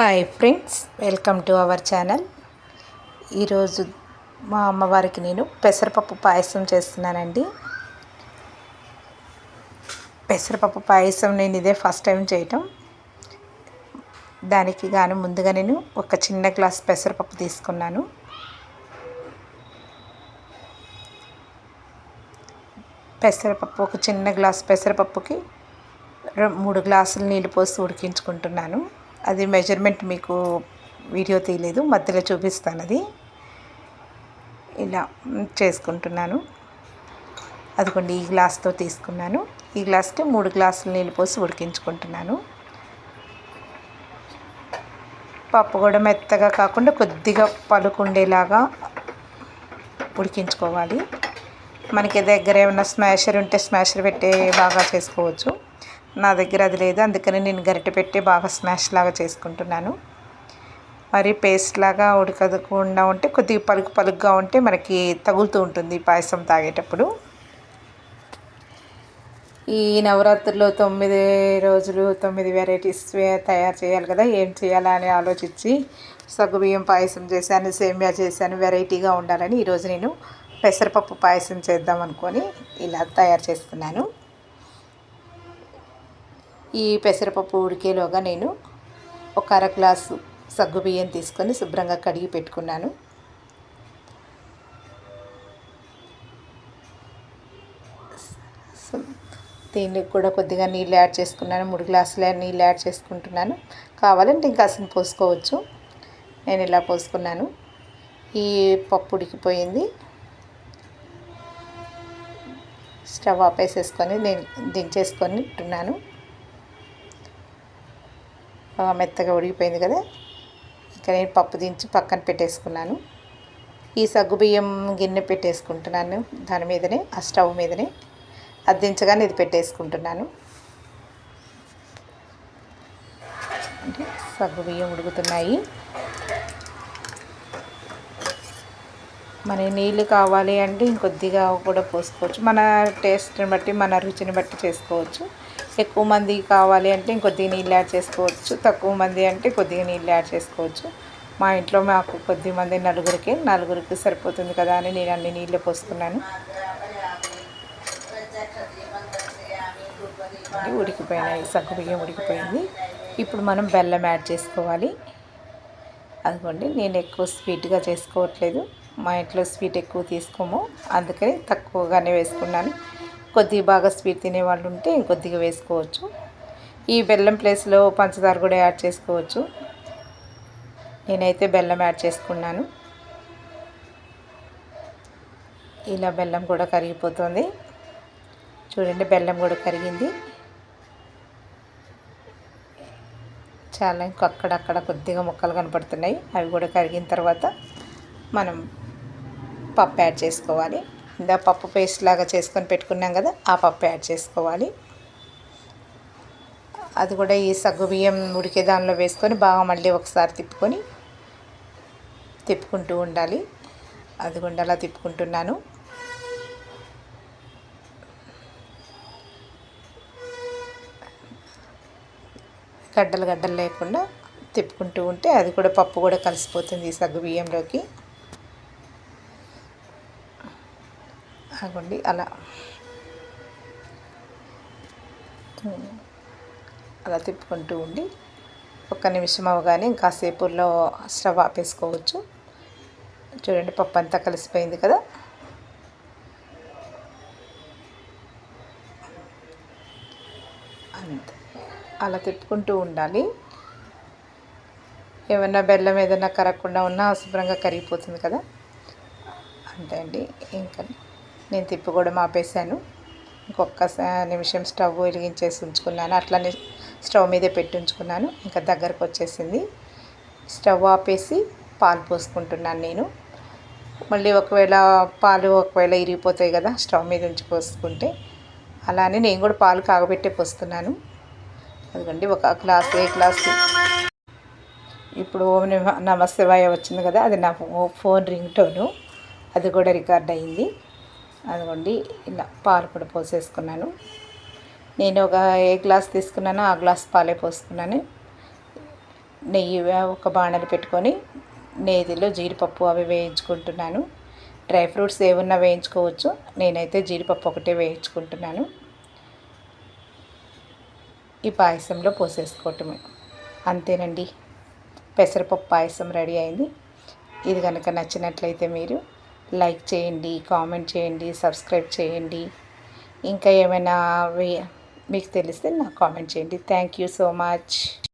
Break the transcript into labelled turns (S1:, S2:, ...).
S1: Hi friends welcome to our channel. ఈరోజు మా అమ్మవారికి నేను పెసరపప్పు పాయసం చేస్తున్నానండి. పెసరపప్పు పాయసం నేను ఇదే ఫస్ట్ టైం చేయటం. దానికి గాను ముందుగా నేను ఒక చిన్న గ్లాస్ పెసరపప్పు తీసుకున్నాను. పెసరపప్పు ఒక చిన్న గ్లాస్ పెసరపప్పుకి మూడు గ్లాసులు నీళ్ళు పోసి ఉడికించుకుంటున్నాను. అది మెజర్మెంట్ మీకు వీడియో తీయలేదు మధ్యలో చూపిస్తాను అది. ఇలా చేసుకుంటున్నాను. అదిగోండి ఈ గ్లాస్తో తీసుకున్నాను. ఈ గ్లాస్కి మూడు గ్లాసులు నీళ్ళు పోసి ఉడికించుకుంటున్నాను. పప్పు కూడా మెత్తగా కాకుండా కొద్దిగా పలుకుండేలాగా ఉడికించుకోవాలి. మనకి దగ్గర ఏమైనా స్మాషర్ ఉంటే స్మాషర్ పెట్టే బాగా చేసుకోవచ్చు. నా దగ్గర అది లేదు. అందుకని నేను గరిటె పెట్టి బాగా స్మాష్ లాగా చేసుకుంటున్నాను. మరి పేస్ట్ లాగా ఉడకకుండా ఉంటే కొద్దిగా పలుకు పలుకుగా ఉంటే మనకి తగులుతూ ఉంటుంది పాయసం తాగేటప్పుడు. ఈ నవరాత్రిలో తొమ్మిది రోజులు తొమ్మిది వెరైటీస్ తయారు చేయాలి కదా ఏం చేయాలా అని ఆలోచించి సగ్గుబియ్యం పాయసం చేశాను సేమియా చేశాను వెరైటీగా ఉండాలని ఈరోజు నేను పెసరపప్పు పాయసం చేద్దాం అనుకొని ఇలా తయారు చేస్తున్నాను. ఈ పెసరపప్పు ఉడికేలోగా నేను ఒక అర గ్లాసు సగ్గుబియ్యం తీసుకొని శుభ్రంగా కడిగి పెట్టుకున్నాను. సో దీనికి కూడా కొద్దిగా నీళ్ళు యాడ్ చేసుకున్నాను. మూడు గ్లాసుల నీళ్ళు యాడ్ చేసుకుంటున్నాను. కావాలంటే ఇంకా అసలు పోసుకోవచ్చు. నేను ఇలా పోసుకున్నాను. ఈ పప్పు ఉడికిపోయింది. స్టవ్ ఆపేసేసుకొని నేను దించేసుకొని ఉంటున్నాను బాగా మెత్తగా ఉడికిపోయింది కదా. ఇక నేను పప్పు దించి పక్కన పెట్టేసుకున్నాను. ఈ సగ్గుబియ్యం గిన్నె పెట్టేసుకుంటున్నాను దాని మీదనే ఆ స్టవ్ మీదనే. అది దించగానే ఇది పెట్టేసుకుంటున్నాను. అంటే సగ్గుబియ్యం ఉడుకుతున్నాయి. మన నీళ్ళు కావాలి అంటే ఇంకొద్దిగా కూడా పోసుకోవచ్చు. మన టేస్ట్ని బట్టి మన రుచిని బట్టి చేసుకోవచ్చు. ఎక్కువ మంది కావాలి అంటే ఇంకొద్దిగా నీళ్ళు యాడ్ చేసుకోవచ్చు తక్కువ మంది అంటే కొద్దిగా నీళ్ళు యాడ్ చేసుకోవచ్చు. మా ఇంట్లో మాకు కొద్ది మంది నలుగురికి నలుగురికి సరిపోతుంది కదా అని నేను అన్ని నీళ్ళు పోసుకున్నాను. ఉడికిపోయినాయి సగ్గు బియ్యం ఉడికిపోయింది. ఇప్పుడు మనం బెల్లం యాడ్ చేసుకోవాలి. అదిగోండి నేను ఎక్కువ స్వీట్గా చేసుకోవట్లేదు. మా ఇంట్లో స్వీట్ ఎక్కువ తీసుకోము అందుకని తక్కువగానే వేసుకున్నాను. కొద్దిగా బాగా స్వీట్ తినే వాళ్ళు ఉంటే ఇంకొద్దిగా వేసుకోవచ్చు. ఈ బెల్లం ప్లేస్లో పంచదార కూడా యాడ్ చేసుకోవచ్చు. నేనైతే బెల్లం యాడ్ చేసుకున్నాను. ఇలా బెల్లం కూడా కరిగిపోతుంది. చూడండి బెల్లం కూడా కరిగింది. చాలా ఇంకా అక్కడక్కడ కొద్దిగా ముక్కలు కనపడుతున్నాయి. అవి కూడా కరిగిన తర్వాత మనం పప్పు యాడ్ చేసుకోవాలి. ఇందా పప్పు పేస్ట్ లాగా చేసుకొని పెట్టుకున్నాం కదా ఆ పప్పు యాడ్ చేసుకోవాలి. అది కూడా ఈ సగ్గు బియ్యం ఉడికే దానిలో వేసుకొని బాగా మళ్ళీ ఒకసారి తిప్పుకొని తిప్పుకుంటూ ఉండాలి. అది కూడా అలా తిప్పుకుంటున్నాను. గడ్డలు గడ్డలు లేకుండా తిప్పుకుంటూ ఉంటే అది కూడా పప్పు కూడా కలిసిపోతుంది ఈ సగ్గు బియ్యంలోకి. అగోండి అలా. అలా తిప్పుకుంటూ ఉండి ఒక్క నిమిషం అవగానే ఇంకాసేపులో స్టవ్ ఆపేసుకోవచ్చు. చూడండి పప్పు అంతా కలిసిపోయింది కదా. అంతే. అలా తిప్పుకుంటూ ఉండాలి. ఏమన్నా బెల్లం ఏదైనా కరగకుండా ఉన్నా శుభ్రంగా కరిగిపోతుంది కదా. అంతే అండి. ఇంకా నేను తిప్పి కూడా ఆపేసాను ఇంకొక నిమిషం స్టవ్ వెలిగించేసి ఉంచుకున్నాను. అట్లనే స్టవ్ మీదే పెట్టి ఉంచుకున్నాను. ఇంకా దగ్గరకు వచ్చేసింది. స్టవ్ ఆపేసి పాలు పోసుకుంటున్నాను నేను. మళ్ళీ ఒకవేళ పాలు ఒకవేళ ఇరిగిపోతాయి కదా స్టవ్ మీద ఉంచి పోసుకుంటే. అలానే నేను కూడా పాలు కాగబెట్టే పోస్తున్నాను. అదిగండి ఒక గ్లాస్ ఏ గ్లాస్? ఇప్పుడు ఓం నమ వాయ వచ్చింది కదా అది నా ఫో- ఫోన్ రింగ్ టోను అది కూడా రికార్డ్ అయింది. అదిగోండి ఇలా పాలు కూడా పోసేసుకున్నాను. నేను ఒక ఏ గ్లాస్ తీసుకున్నానో ఆ గ్లాస్ పాలే పోసుకున్నాను. నెయ్యి ఒక బాణలు పెట్టుకొని నేతిలో జీడిపప్పు అవి వేయించుకుంటున్నాను. డ్రై ఫ్రూట్స్ ఏమన్నా వేయించుకోవచ్చు. నేనైతే జీడిపప్పు ఒకటే వేయించుకుంటున్నాను. ఈ పాయసంలో పోసేసుకోవటమే. అంతేనండి. పెసరపప్పు పాయసం రెడీ అయింది. ఇది కనుక నచ్చినట్లయితే మీరు లైక్ చేయండి కామెంట్ చేయండి సబ్స్క్రైబ్ చేయండి. ఇంకా ఏమైనా మీకు తెలిస్తే నాకు కామెంట్ చేయండి. Thank you so much.